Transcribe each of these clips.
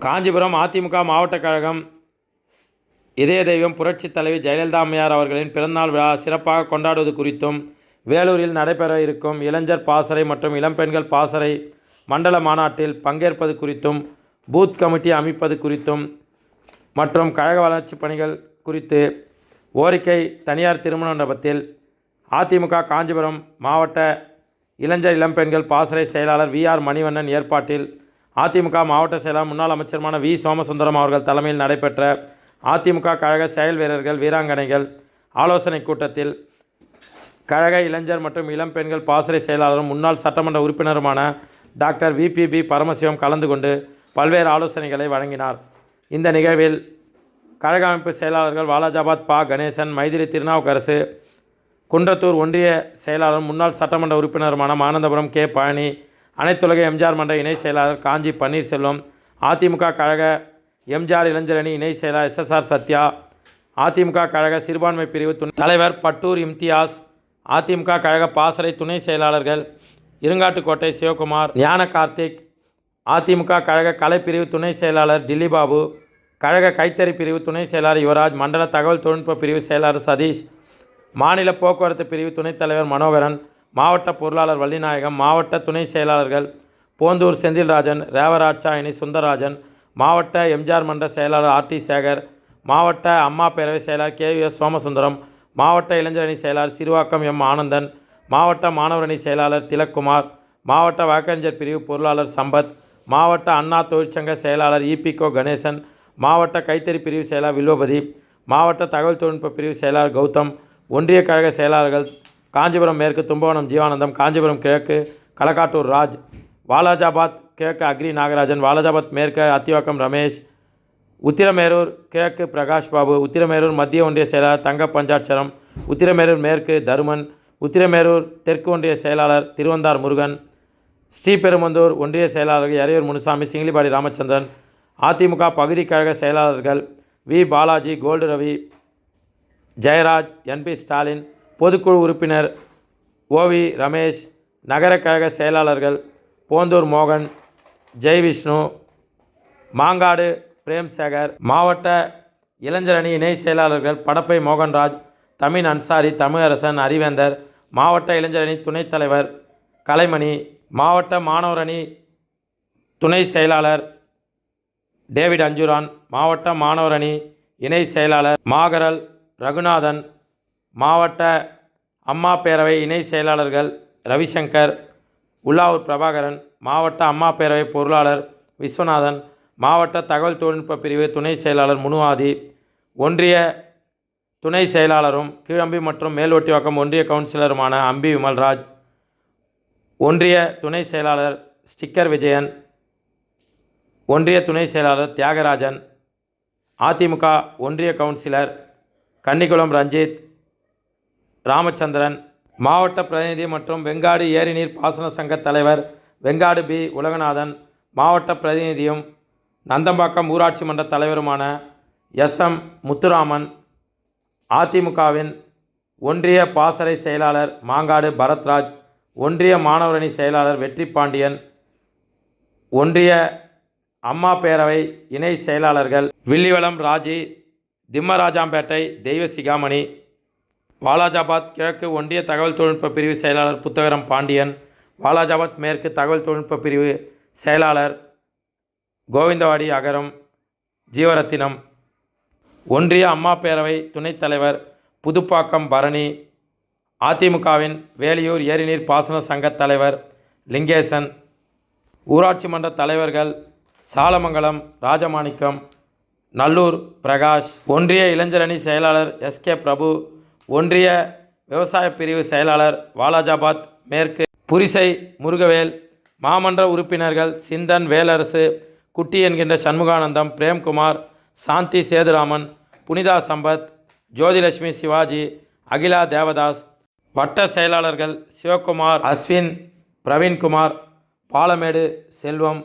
காஞ்சிபுரம் அதிமுக மாவட்ட கழகம் இதய தெய்வம் புரட்சித் தலைவி ஜெயலலிதா அம்மையார் அவர்களின் பிறந்தநாள் விழா சிறப்பாக கொண்டாடுவது குறித்தும் வேலூரில் நடைபெற இருக்கும் இளைஞர் பாசறை மற்றும் இளம்பெண்கள் பாசறை மண்டல மாநாட்டில் பங்கேற்பது குறித்தும் பூத் கமிட்டி அமைப்பது குறித்தும் மற்றும் கழக வளர்ச்சி பணிகள் குறித்து ஓரிக்கை தனியார் திருமண மண்டபத்தில் அதிமுக காஞ்சிபுரம் மாவட்ட இளைஞர் இளம்பெண்கள் பாசறை செயலாளர் வி ஆர் மணிவண்ணன் ஏற்பாட்டில் அதிமுக மாவட்ட செயலாளர் முன்னாள் அமைச்சருமான வி. சோமசுந்தரம் அவர்கள் தலைமையில் நடைபெற்ற அதிமுக கழக செயல் வீரர்கள் வீராங்கனைகள் ஆலோசனைக் கூட்டத்தில் கழக இளைஞர் மற்றும் இளம் பெண்கள் பாசறை செயலாளரும் முன்னாள் சட்டமன்ற உறுப்பினருமான டாக்டர் விபிபி பரமசிவம் கலந்து கொண்டு பல்வேறு ஆலோசனைகளை வழங்கினார். இந்த நிகழ்வில் கழக அமைப்பு செயலாளர்கள் வாலாஜாபாத் பா. கணேசன் மைதிரி திருநாவுக்கரசு குன்றத்தூர் ஒன்றிய செயலாளரும் முன்னாள் சட்டமன்ற உறுப்பினருமான மானந்தபுரம் கே. பழனி அனைத்துலக எம்ஜிஆர் மன்ற இணை செயலாளர் காஞ்சி பன்னீர்செல்வம் அதிமுக கழக எம்ஜிஆர் இளைஞரணி இணை செயலாளர் எஸ்எஸ்ஆர் சத்யா அதிமுக கழக சிறுபான்மை பிரிவு துணை தலைவர் பட்டூர் இம்தியாஸ் அதிமுக கழக பாசறை துணை செயலாளர்கள் இருங்காட்டுக்கோட்டை சிவகுமார் ஞான கார்த்திக் அதிமுக கழக கலைப்பிரிவு துணை செயலாளர் டில்லிபாபு கழக கைத்தறி பிரிவு துணை செயலாளர் யுவராஜ் மண்டல தகவல் தொழில்நுட்ப பிரிவு செயலாளர் சதீஷ் மாநில போக்குவரத்து பிரிவு துணைத் தலைவர் மனோகரன் மாவட்ட பொருளாளர் வள்ளிநாயகம் மாவட்ட துணை செயலாளர்கள் போந்தூர் செந்தில்ராஜன் ரேவராட்சாயினி சுந்தரராஜன் மாவட்ட எம்ஜிஆர் மன்ற செயலாளர் ஆர்டி சேகர் மாவட்ட அம்மா பேரவை செயலாளர் கே எஸ் சோமசுந்தரம் மாவட்ட இளைஞரணி செயலாளர் சிறுவாக்கம் எம் ஆனந்தன் மாவட்ட மாணவரணி செயலாளர் திலக்குமார் மாவட்ட வழக்கறிஞர் பிரிவு பொருளாளர் சம்பத் மாவட்ட அண்ணா தொழிற்சங்க செயலாளர் இபிகோ கணேசன் மாவட்ட கைத்தறி பிரிவு செயலாளர் வில்வபதி மாவட்ட தகவல் தொழில்நுட்ப பிரிவு செயலாளர் கௌதம் ஒன்றிய கழக செயலாளர்கள் காஞ்சிபுரம் மேற்கு தும்பவனம் ஜீவானந்தம் காஞ்சிபுரம் கிழக்கு களக்காட்டூர் ராஜ் வாலாஜாபாத் கிழக்கு அக்ரி நாகராஜன் வாலாஜாபாத் மேற்கு அத்திவாக்கம் ரமேஷ் உத்திரமேரூர் கிழக்கு பிரகாஷ் பாபு உத்திரமேரூர் மத்திய ஒன்றிய செயலாளர் தங்க பஞ்சாட்சரம் உத்திரமேரூர் மேற்கு தருமன் உத்திரமேரூர் தெற்கு ஒன்றிய செயலாளர் திருவந்தார் முருகன் ஸ்ரீபெருமந்தூர் ஒன்றிய செயலாளர்கள் எறையூர் முனுசாமி சிங்கிலிபாடி ராமச்சந்திரன் அதிமுக பகுதி கழக செயலாளர்கள் V. Balaji gold Ravi Jayaraj NP Stalin பொதுக்குழு உறுப்பினர் ஓவி ரமேஷ் நகர கழக செயலாளர்கள் போந்தூர் மோகன் ஜெய் விஷ்ணு மாங்காடு பிரேம்சேகர் மாவட்ட இளைஞரணி இணை செயலாளர்கள் படப்பை மோகன்ராஜ் தமிழ் அன்சாரி தமிழரசன் அறிவேந்தர் மாவட்ட இளைஞரணி துணைத் தலைவர் கலைமணி மாவட்ட மாணவரணி துணை செயலாளர் டேவிட் அஞ்சுரான் மாவட்ட மாணவரணி இணை செயலாளர் மாகரல் ரகுநாதன் மாவட்ட அம்மா பேரவை இணை செயலாளர்கள் ரவிசங்கர் உல்லாவூர் பிரபாகரன் மாவட்ட அம்மா பேரவை பொருளாளர் விஸ்வநாதன் மாவட்ட தகவல் தொழில்நுட்ப பிரிவு துணை செயலாளர் முனுவாதி ஒன்றிய துணை செயலாளரும் கீழம்பி மற்றும் மேல்வட்டிவாக்கம் ஒன்றிய கவுன்சிலருமான அம்பி விமல்ராஜ் ஒன்றிய துணை செயலாளர் ஸ்டிக்கர் விஜயன் ஒன்றிய துணை செயலாளர் தியாகராஜன் அதிமுக ஒன்றிய கவுன்சிலர் கன்னிக்குளம் ரஞ்சித் ராமச்சந்திரன் மாவட்ட பிரதிநிதி மற்றும் வெங்காடு ஏரிநீர் பாசன சங்க தலைவர் வெங்காடு பி. உலகநாதன் மாவட்ட பிரதிநிதியும் நந்தம்பாக்கம் ஊராட்சி மன்ற தலைவருமான எஸ். எம். முத்துராமன் அதிமுகவின் ஒன்றிய பாசறை செயலாளர் மாங்காடு பரத்ராஜ் ஒன்றிய மாணவரணி செயலாளர் வெற்றி பாண்டியன் ஒன்றிய அம்மா பேரவை இணை செயலாளர்கள் வில்லிவளம் ராஜி திம்மராஜாம்பேட்டை தெய்வ சிகாமணி வாலாஜாபாத் கிழக்கு ஒன்றிய தகவல் தொழில்நுட்ப பிரிவு செயலாளர் புத்தகரம் பாண்டியன் வாலாஜாபாத் மேற்கு தகவல் தொழில்நுட்ப பிரிவு செயலாளர் கோவிந்தவாடி அகரம் ஜீவரத்தினம். ஒன்றிய அம்மா பேரவை துணைத் தலைவர் புதுப்பாக்கம் பரணி அதிமுகவின் வேலியூர் ஏரிநீர் பாசன சங்கத் தலைவர் லிங்கேசன் ஊராட்சி மன்ற தலைவர்கள் சாலமங்கலம் ராஜமாணிக்கம் நல்லூர் பிரகாஷ் ஒன்றிய இளைஞரணி செயலாளர் எஸ்கே பிரபு ஒன்றிய விவசாய பிரிவு செயலாளர் வாலாஜாபாத் மேற்கு புரிசை முருகவேல் மாமன்ற உறுப்பினர்கள் சிந்தன் வேலரசு குட்டி என்கின்ற சண்முகானந்தம் பிரேம்குமார் சாந்தி சேதுராமன் புனிதா சம்பத் ஜோதிலட்சுமி சிவாஜி அகிலா தேவதாஸ் வட்ட செயலாளர்கள் சிவகுமார் அஸ்வின் பிரவீன்குமார் பாலமேடு செல்வம்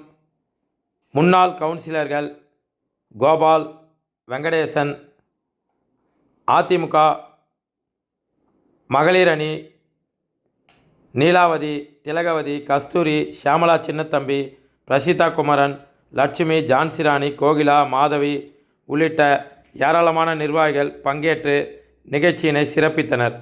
முன்னாள் கவுன்சிலர்கள் கோபால் வெங்கடேசன் அதிமுக மகளிர் அணி நீலாவதி திலகவதி கஸ்தூரி ஷியாமலா சின்னத்தம்பி பிரசிதா குமரன் லட்சுமி ஜான்சிராணி கோகிலா மாதவி உள்ளிட்ட ஏராளமான நிர்வாகிகள் பங்கேற்று நிகழ்ச்சியினை சிறப்பித்தனர்.